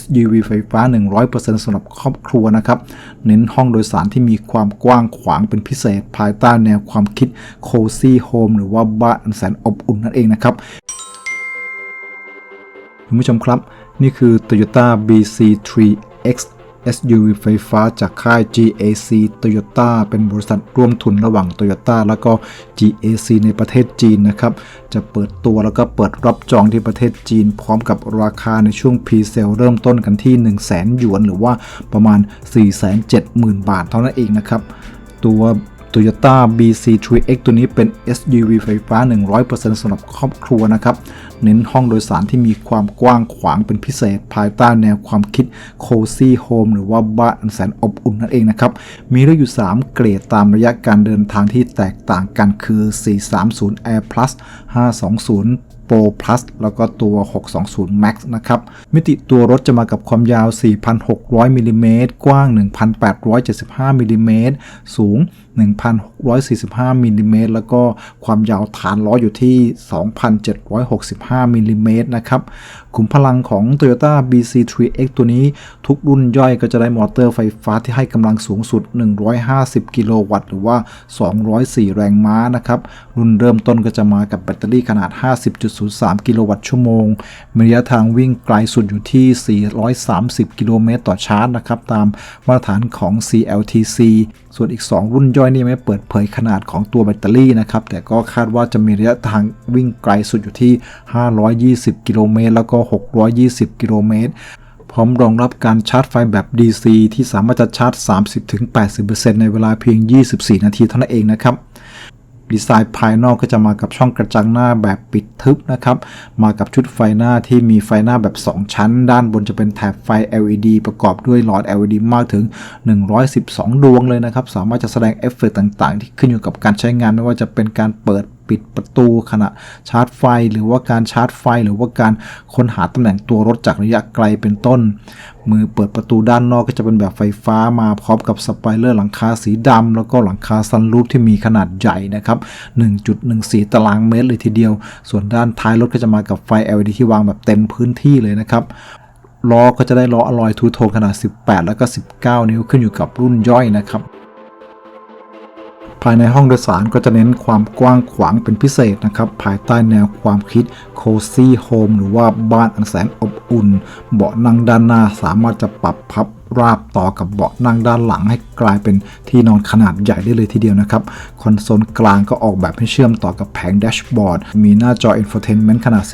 SUV ไฟฟ้า 100%สำหรับครอบครัวนะครับ เน้นห้องโดยสารที่มีความกว้างขวางเป็นพิเศษ ภายใต้แนวความคิด Cozy Home หรือว่าบ้านอันแสนอบอุ่นนั่นเองนะครับคุณผู้ชมครับ นี่คือ Toyota BC3X SUV ไฟฟ้าจากค่าย GAC Toyota เป็นบริษัทร่วมทุนระหว่าง Toyota แล้วก็ GAC ในประเทศจีนนะครับ จะเปิดตัวแล้วก็เปิดรับจองที่ประเทศจีน พร้อมกับราคาในช่วง Pre-sale เริ่มต้นกันที่ 1 0 0 0 0แหยวน หรือว่าประมาณ 470,000 บาทเท่านั้นเองนะครับ ตัว Toyota BC3X ตัวนี้เป็น SUV ไฟฟ้า 100%สำหรับครอบครัวนะครับ เน้นห้องโดยสารที่มีความกว้างขวางเป็นพิเศษ ภายใต้แนวความคิด Cozy Home หรือว่าบ้านอันแสนอบอุ่นนั่นเองนะครับ มีเลือกอยู่ 3 เกรดตามระยะการเดินทางที่แตกต่างกันคือ 430 Air Plus 520 Pro Plus แล้วก็ตัว 620 Max นะครับ มิติตัวรถจะมากับความยาว 4,600 มิลิเมตร กว้าง 1,875 มิลิเมตร สูง 1,645 มิลิเมตร แล้วก็ความยาวฐานล้ออยู่ที่ 2,765 มิลิเมตรนะครับ ขุมพลังของ Toyota BC3X ตัวนี้ทุกรุ่นย่อยก็จะได้มอเตอร์ไฟฟ้าที่ให้กำลังสูงสุด 150 กิโลวัตต์ หรือว่า 204 แรงม้านะครับ รุ่นเริ่มต้นก็จะมากับแบตเตอรี่ขนาด 50. 50.03 กิโลวัตต์ชั่วโมง มีระยะทางวิ่งไกลสุดอยู่ที่ 430 กิโลเมตรต่อชาร์จนะครับ ตามมาตรฐานของ CLTC ส่วนอีก 2 รุ่นย่อยนี่ไม่เปิดเผยขนาดของตัวแบตเตอรี่นะครับ แต่ก็คาดว่าจะมีระยะทางวิ่งไกลสุดอยู่ที่ 520 กิโลเมตร แล้วก็ 620 กิโลเมตรพร้อมรองรับการชาร์จไฟแบบ DC ที่สามารถจะชาร์จ 30-80%ในเวลาเพียง 24 นาทีเท่านั้นเองนะครับ ดีไซน์ภายนอกก็จะมากับช่องกระจังหน้าแบบปิดทึบนะครับ มากับชุดไฟหน้าที่มีไฟหน้าแบบ 2 ชั้น ด้านบนจะเป็นแถบไฟ LED ประกอบด้วยหลอด LED มากถึง 112 ดวงเลยนะครับ สามารถจะแสดงเอฟเฟกต์ต่างๆ ที่ขึ้นอยู่กับการใช้งานไม่ว่าจะเป็นการเปิด ปิดประตูขณะชาร์จไฟ หรือว่าการชาร์จไฟ หรือว่าการค้นหาตำแหน่งตัวรถจากระยะไกลเป็นต้น มือเปิดประตูด้านนอกก็จะเป็นแบบไฟฟ้ามาพร้อมกับสไปเลอร์หลังคาสีดำแล้วก็หลังคาซันรูฟที่มีขนาดใหญ่นะครับ 1.14 ตารางเมตรเลยทีเดียว ส่วนด้านท้ายรถก็จะมากับไฟ LED ที่วางแบบเต็มพื้นที่เลยนะครับล้อก็จะได้ล้ออลลอยทูโทนขนาด 18 แล้วก็ 19 นิ้วขึ้นอยู่กับรุ่นย่อยนะครับ ภายในห้องโดยสารก็จะเน้นความกว้างขวางเป็นพิเศษนะครับ ภายใต้แนวความคิด Cozy Home หรือว่าบ้านอันแสนอบ อุ่น เบาะนั่งด้านหน้าสามารถจะปรับพับราบต่อกับเบาะนั่งด้านหลังให้กลายเป็นที่นอนขนาดใหญ่ได้เลยทีเดียวนะครับคอนโซลกลางก็ออกแบบให้เชื่อมต่อกับแผงแดชบอร์ด มีหน้าจอ Infotainment ขนาด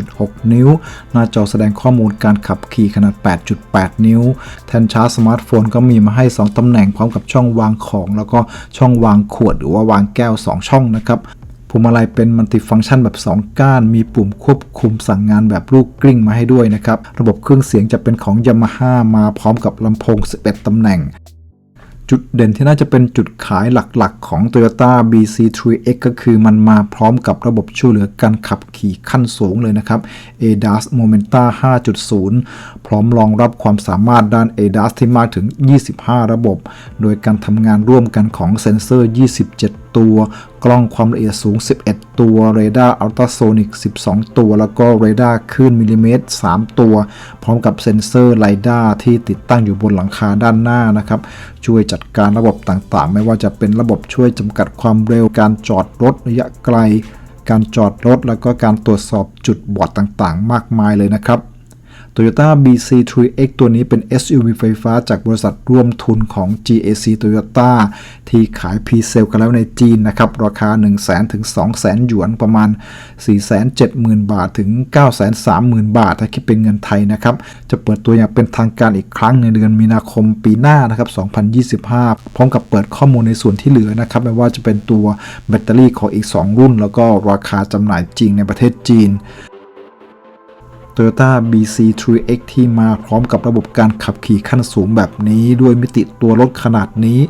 14.6 นิ้ว หน้าจอแสดงข้อมูลการขับขี่ขนาด 8.8 นิ้ว แทนชาร์จสมาร์ทโฟนก็มีมาให้ 2 ตำแหน่งพร้อมกับช่องวางของ แล้วก็ช่องวางขวดหรือว่าวางแก้ว 2 ช่องนะครับ พวงมาลัยเป็นมัลติฟังก์ชันแบบ 2 ก้าน มีปุ่มควบคุมสั่งงานแบบลูกกลิ้งมาให้ด้วยนะครับ ระบบเครื่องเสียงจะเป็นของ Yamaha มาพร้อมกับลำโพง 11 ตำแหน่ง จุดเด่นที่น่าจะเป็นจุดขายหลักๆ ของ Toyota BC3X ก็คือมันมาพร้อมกับระบบช่วยเหลือการขับขี่ขั้นสูงเลยนะครับ ADAS Momenta 5.0 พร้อมรองรับความสามารถด้าน ADAS ที่มากถึง 25 ระบบ โดยการทำงานร่วมกันของเซ็นเซอร์ 27ตัว กล้องความละเอียดสูง 11 ตัว เรดาร์อัลตราโซนิก 12 ตัว แล้วก็เรดาร์คลื่นมิลลิเมตร 3 ตัว พร้อมกับเซ็นเซอร์ไลดาร์ที่ติดตั้งอยู่บนหลังคาด้านหน้านะครับ ช่วยจัดการระบบต่างๆ ไม่ว่าจะเป็นระบบช่วยจำกัดความเร็ว การจอดรถระยะไกล การจอดรถ แล้วก็การตรวจสอบจุดบอดต่างๆ มากมายเลยนะครับ Toyota BC3X ตัวนี้เป็น SUV ไฟฟ้าจากบริษัทร่วมทุนของ GAC Toyota ที่ขายพรีเซลกันแล้วในจีนนะครับ ราคา 1 0 0 0 0 0 ถึง 200,000 หยวนประมาณ 470,000 บาทถึง 930,000 บาท ถ้าคิดเป็นเงินไทยนะครับ จะเปิดตัวอย่างเป็นทางการอีกครั้งในเดือนมีนาคมปีหน้านะครับ 2025 พร้อมกับเปิดข้อมูลในส่วนที่เหลือนะครับ ไม่ว่าจะเป็นตัวแบตเตอรี่ของอีก 2 รุ่น แล้วก็ราคาจำหน่ายจริงในประเทศจีน Toyota BC3X ที่มาพร้อมกับระบบการขับขี่ขั้นสูงแบบนี้ ด้วยมิติตัวรถขนาดนี้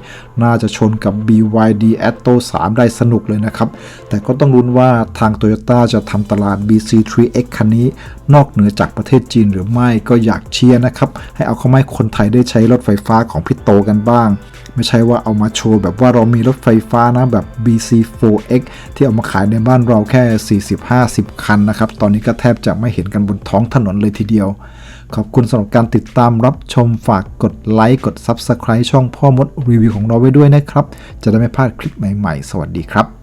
น่าจะชนกับ BYD Atto 3 ได้สนุกเลยนะครับ แต่ก็ต้องลุ้นว่าทาง Toyota จะทำตลาด BC3X คันนี้ นอกเหนือจากประเทศจีนหรือไม่ก็อยากเชียร์นะครับ ให้เอาเข้ามาให้คนไทยได้ใช้รถไฟฟ้าของพี่โตกันบ้าง ไม่ใช่ว่าเอามาโชว์แบบว่าเรามีรถไฟฟ้านะแบบ BC4X ที่เอามาขายในบ้านเราแค่ 40-50 คันนะครับ ตอนนี้ก็แทบจะไม่เห็นกันบนท้องถนนเลยทีเดียว ขอบคุณสำหรับการติดตามรับชมฝากกดไลค์กด Subscribe ช่องพ่อมดรีวิวของเราไว้ด้วยนะครับ จะได้ไม่พลาดคลิปใหม่ๆ สวัสดีครับ